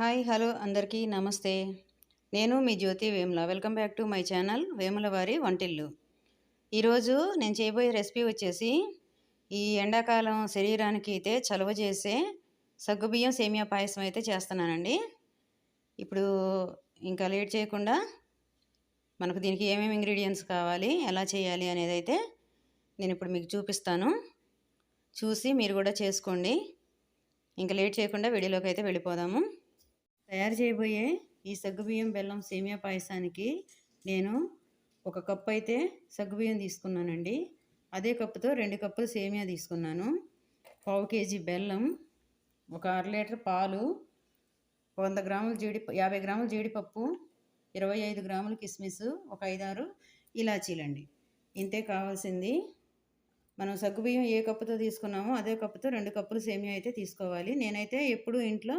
Hi hello అందరికీ నమస్తే. నేను మీ Jyothi Vemula. Welcome back to my channel Vemula వారి వంటిల్లు. ఈరోజు నేను చేయబోయే రెసిపీ వచ్చేసి ఈ ఎండాకాలం శరీరానికి అయితే చలవ చేసే సగ్గుబియ్యం సేమియా పాయసం అయితే చేస్తున్నానండి. ఇప్పుడు ఇంకా లేట్ చేయకుండా మనకు దీనికి ఏమేమి ఇంగ్రీడియంట్స్ కావాలి ఎలా చేయాలి అనేది అయితే నేను ఇప్పుడు మీకు చూపిస్తాను. చూసి మీరు కూడా చేసుకోండి. ఇంకా లేట్ చేయకుండా వీడియోలోకి అయితే వెళ్ళిపోదాము. తయారు చేయబోయే ఈ సగ్గుబియ్యం బెల్లం సేమియా పాయసానికి నేను ఒక కప్పు అయితే సగ్గుబియ్యం తీసుకున్నానండి. అదే కప్పుతో రెండు కప్పులు సేమియా తీసుకున్నాను. పావు కేజీ బెల్లం ఒక అర లీటర్ పాలు వంద గ్రాములు జీడి యాభై గ్రాములు జీడిపప్పు ఇరవై ఐదు గ్రాములు కిస్మిస్ ఒక ఐదారు ఇలాచీలండి. ఇంతే కావాల్సింది. మనం సగ్గుబియ్యం ఏ కప్పుతో తీసుకున్నామో అదే కప్పుతో రెండు కప్పులు సేమియా అయితే తీసుకోవాలి. నేనైతే ఎప్పుడు ఇంట్లో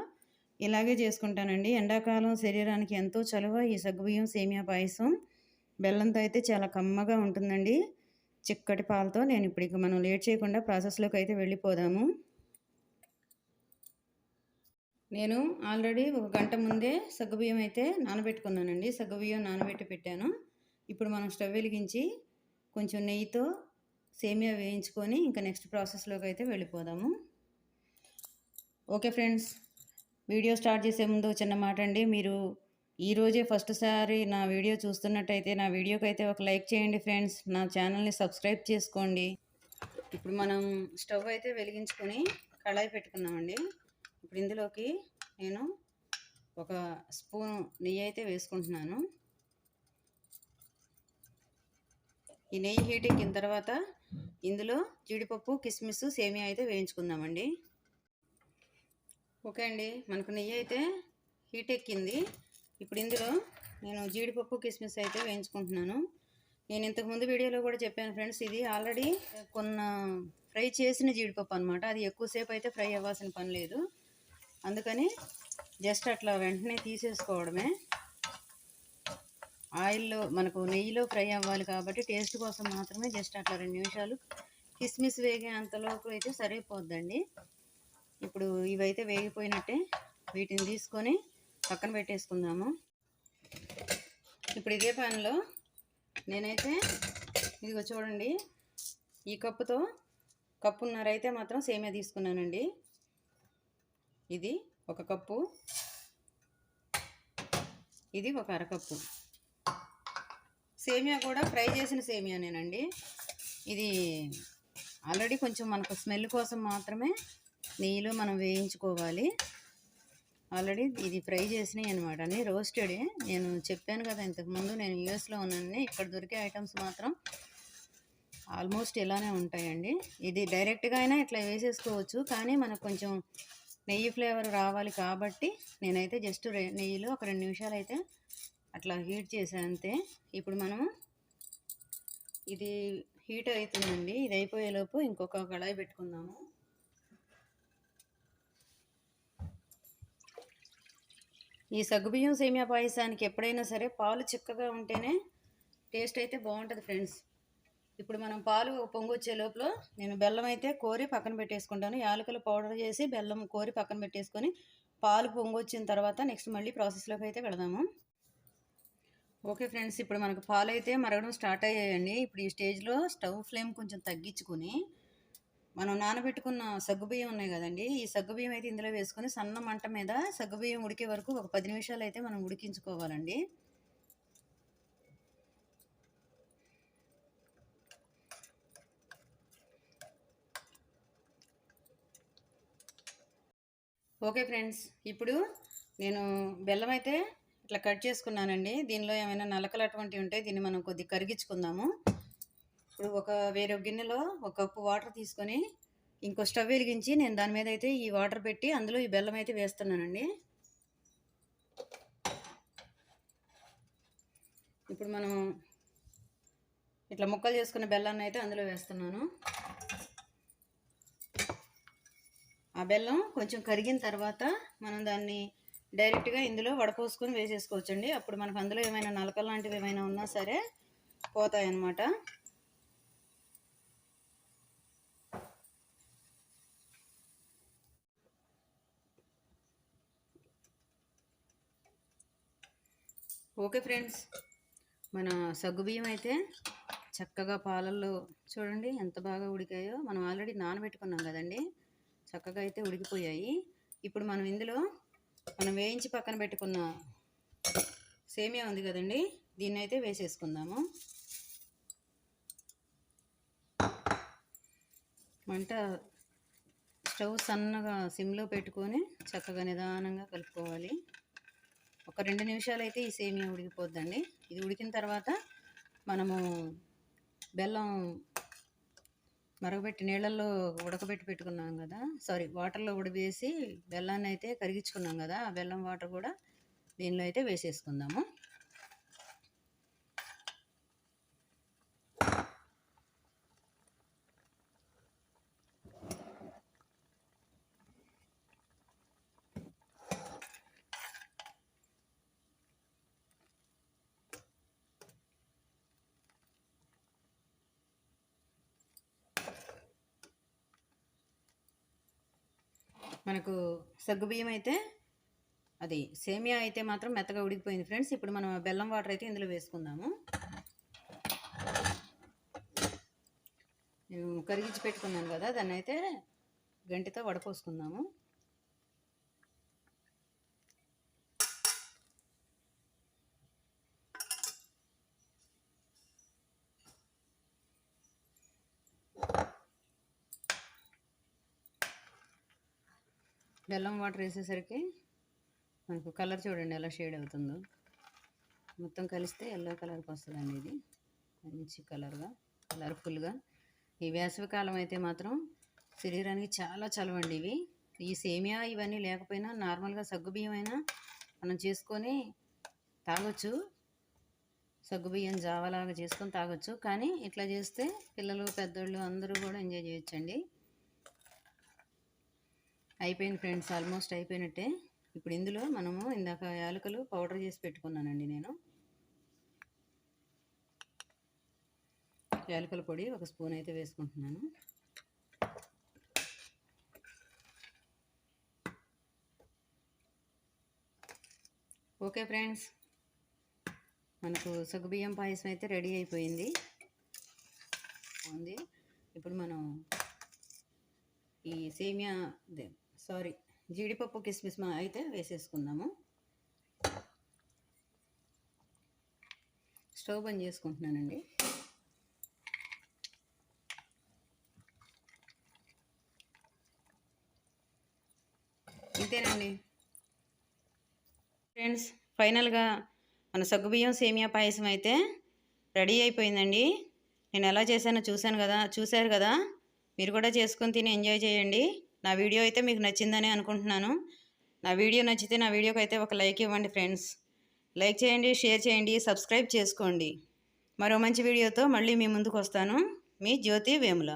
ఇలాగే చేసుకుంటానండి. ఎండాకాలం శరీరానికి ఎంతో చలువ ఈ సగ్గుబియ్యం సేమియా పాయసం బెల్లంతో అయితే చాలా కమ్మగా ఉంటుందండి. చిక్కటి పాలతో నేను ఇప్పుడు మనం లేట్ చేయకుండా ప్రాసెస్లోకి అయితే వెళ్ళిపోదాము. నేను ఆల్రెడీ ఒక గంట ముందే సగ్గుబియ్యం అయితే నానబెట్టుకున్నానండి. సగ్గుబియ్యం నానబెట్టి పెట్టాను. ఇప్పుడు మనం స్టవ్ వెలిగించి కొంచెం నెయ్యితో సేమియా వేయించుకొని ఇంకా నెక్స్ట్ ప్రాసెస్లోకి అయితే వెళ్ళిపోదాము. Okay friends. వీడియో స్టార్ట్ చేసే ముందు చిన్న మాట అండి. మీరు ఈరోజే ఫస్ట్ సారి నా వీడియో చూస్తున్నట్టయితే నా వీడియోకి అయితే ఒక లైక్ చేయండి ఫ్రెండ్స్. నా ఛానల్ని సబ్స్క్రైబ్ చేసుకోండి. ఇప్పుడు మనం స్టవ్ అయితే వెలిగించుకొని కళాయి పెట్టుకున్నామండి ఇప్పుడు ఇందులోకి నేను ఒక స్పూన్ నెయ్యి అయితే వేసుకుంటున్నాను. ఈ నెయ్యి హీట్ ఎక్కిన తర్వాత ఇందులో జీడిపప్పు కిస్మిస్ సేమియా అయితే వేయించుకుందామండి. ఓకే అండి. మనకు నెయ్యి అయితే హీట్ ఎక్కింది. ఇప్పుడు ఇందులో నేను జీడిపప్పు కిస్మిస్ అయితే వేయించుకుంటున్నాను. నేను ఇంతకుముందు వీడియోలో కూడా చెప్పాను ఫ్రెండ్స్ ఇది ఆల్రెడీ కొన్న ఫ్రై చేసిన జీడిపప్పు అనమాట అది ఎక్కువసేపు అయితే ఫ్రై అవ్వాల్సిన పని లేదు. అందుకని జస్ట్ అట్లా వెంటనే తీసేసుకోవడమే. ఆయిల్లో మనకు నెయ్యిలో ఫ్రై అవ్వాలి కాబట్టి టేస్ట్ కోసం మాత్రమే జస్ట్ అట్లా రెండు నిమిషాలు కిస్మిస్ వేగే అంతలోపు అయితే సరిపోద్దండి. ఇప్పుడు ఇవైతే వేగిపోయినట్టే వీటిని తీసుకొని పక్కన పెట్టేసుకుందాము. ఇప్పుడు ఇదే ప్యాన్లో నేనైతే ఇదిగో చూడండి ఈ కప్పుతో కప్పున్నర అయితే మాత్రం సేమే తీసుకున్నానండి. ఇది ఒక కప్పు ఇది ఒక అరకప్పు. సేమియా కూడా ఫ్రై చేసిన సేమియానేనండి. ఇది ఆల్రెడీ కొంచెం మనకు స్మెల్ కోసం మాత్రమే నెయ్యిలో మనం వేయించుకోవాలి. ఆల్రెడీ ఇది ఫ్రై చేసినాయి అనమాట అన్నీ రోస్టెడే. నేను చెప్పాను కదా ఇంతకుముందు నేను యూఎస్లో ఉన్నాను ఇక్కడ దొరికే ఐటమ్స్ మాత్రం ఆల్మోస్ట్ ఇలానే ఉంటాయండి. ఇది డైరెక్ట్గా అయినా ఇట్లా వేసేసుకోవచ్చు. కానీ మనకు కొంచెం నెయ్యి ఫ్లేవర్ రావాలి కాబట్టి నేనైతే జస్ట్ నెయ్యిలో ఒక రెండు నిమిషాలు అయితే అట్లా హీట్ చేసాను అంతే. ఇప్పుడు మనము ఇది హీట్ అవుతుందండి. ఇది అయిపోయేలోపు ఇంకొక కళాయి పెట్టుకుందాము. ఈ సగ్గుబియ్యం సేమియా పాయసానికి ఎప్పుడైనా సరే పాలు చిక్కగా ఉంటేనే టేస్ట్ అయితే బాగుంటుంది ఫ్రెండ్స్. ఇప్పుడు మనం పాలు పొంగు వచ్చే లోపల నేను బెల్లం అయితే కోరి పక్కన పెట్టేసుకుంటాను. యాలకులు పౌడర్ చేసి బెల్లం కోరి పక్కన పెట్టేసుకొని పాలు పొంగు వచ్చిన తర్వాత నెక్స్ట్ మళ్ళీ ప్రాసెస్లోకి అయితే వెళదాము. ఓకే ఫ్రెండ్స్ ఇప్పుడు మనకు పాలు అయితే మరగడం స్టార్ట్ అయ్యాయండి. ఇప్పుడు ఈ స్టేజ్లో స్టవ్ ఫ్లేమ్ కొంచెం తగ్గించుకొని మనం నానబెట్టుకున్న సగ్గుబియ్యం ఉన్నాయి కదండి ఈ సగ్గుబియ్యం అయితే ఇందులో వేసుకొని సన్న మంట మీద సగ్గుబియ్యం ఉడికే వరకు ఒక పది నిమిషాలు అయితే మనం ఉడికించుకోవాలండి. ఓకే ఫ్రెండ్స్ ఇప్పుడు నేను బెల్లం అయితే ఇట్లా కట్ చేసుకున్నానండి. దీనిలో ఏమైనా నలకలు అటువంటివి ఉంటే దీన్ని మనం కొద్దిగా కరిగించుకుందాము. ఇప్పుడు ఒక వేరే గిన్నెలో ఒక కప్పు వాటర్ తీసుకొని ఇంకో స్టవ్ వెలిగించి నేను దాని మీద అయితే ఈ వాటర్ పెట్టి అందులో ఈ బెల్లం అయితే వేస్తున్నానండి. ఇప్పుడు మనం ఇట్లా ముక్కలు చేసుకున్న బెల్లాన్ని అయితే అందులో వేస్తున్నాను. ఆ బెల్లం కొంచెం కరిగిన తర్వాత మనం దాన్ని డైరెక్ట్గా ఇందులో వడపోసుకొని వేసేసుకోవచ్చండి. అప్పుడు మనకు అందులో ఏమైనా నలకలు లాంటివి ఏమైనా ఉన్నా సరే పోతాయన్నమాట. ఓకే ఫ్రెండ్స్ మన సగ్గుబియ్యం అయితే చక్కగా పాలల్లో చూడండి ఎంత బాగా ఉడికాయో. మనం ఆల్రెడీ నానబెట్టుకున్నాం కదండి చక్కగా అయితే ఉడికిపోయాయి. ఇప్పుడు మనం ఇందులో మనం వేయించి పక్కన పెట్టుకున్న సేమియా ఉంది కదండి దీన్ని అయితే వేసేసుకుందాము. మంట స్టవ్ సన్నగా సిమ్లో పెట్టుకొని చక్కగా నిదానంగా కలుపుకోవాలి. ఒక రెండు నిమిషాలు అయితే ఈ సేమియా ఉడికిపోద్దండి. ఇది ఉడికిన తర్వాత మనము బెల్లం మరగబెట్టి నీళ్ళల్లో ఉడకబెట్టి పెట్టుకున్నాం కదా. సారీ వాటర్లో ఉడవేసి బెల్లాన్ని అయితే కరిగించుకున్నాం కదా. ఆ బెల్లం వాటర్ కూడా దీనిలో అయితే వేసేసుకుందాము. మనకు సగ్గుబియ్యం అయితే అది సేమియా అయితే మాత్రం మెత్తగా ఉడికిపోయింది ఫ్రెండ్స్. ఇప్పుడు మనం బెల్లం వాటర్ అయితే ఇందులో వేసుకుందాము. కరిగించి పెట్టుకున్నాను కదా దాన్ని అయితే గంటితో వడపోసుకుందాము. బెల్లం వాటర్ వేసేసరికి మనకు కలర్ చూడండి ఎలా షేడ్ అవుతుందో. మొత్తం కలిస్తే ఎల్లో కలర్కి వస్తుందండి ఇది. మంచి కలర్గా కలర్ఫుల్గా. ఈ వేసవికాలం అయితే మాత్రం శరీరానికి చాలా చలవండి ఇవి. ఈ సేమియా ఇవన్నీ లేకపోయినా నార్మల్గా సగ్గుబియ్యం అయినా మనం చేసుకొని తాగొచ్చు. సగ్గుబియ్యం జావలాగా చేసుకొని తాగొచ్చు. కానీ ఇట్లా చేస్తే పిల్లలు పెద్దోళ్ళు అందరూ కూడా ఎంజాయ్ చేయొచ్చండి. అయిపోయింది ఫ్రెండ్స్ ఆల్మోస్ట్ అయిపోయినట్టే. ఇప్పుడు ఇందులో మనము ఇందాక యాలకులు పౌడర్ చేసి పెట్టుకున్నానండి నేను. యాలకుల పొడి ఒక స్పూన్ అయితే వేసుకుంటున్నాను. ఓకే ఫ్రెండ్స్ మనకు సగ్గుబియ్యం పాయసం అయితే రెడీ అయిపోయింది. ఉంది ఇప్పుడు మనం ఈ సేమియా సారీ జీడిపప్పు కిస్మిస్ అయితే వేసేసుకుందాము. స్టవ్ బంద్ చేసుకుంటున్నానండి. ఇంతేనండి. ఫ్రెండ్స్ ఫైనల్గా మన సగ్గుబియ్యం సేమియా పాయసం అయితే రెడీ అయిపోయిందండి. నేను ఎలా చేశానో చూశాను కదా చూశారు కదా? మీరు కూడా చేసుకొని తిని ఎంజాయ్ చేయండి. నా వీడియో అయితే మీకు నచ్చిందని అనుకుంటున్నాను. నా వీడియో నచ్చితే నా వీడియోకి అయితే ఒక లైక్ ఇవ్వండి ఫ్రెండ్స్. లైక్ చేయండి షేర్ చేయండి సబ్స్క్రైబ్ చేసుకోండి. మరో మంచి వీడియోతో మళ్ళీ మీ ముందుకు వస్తాను. మీ జ్యోతి వేముల.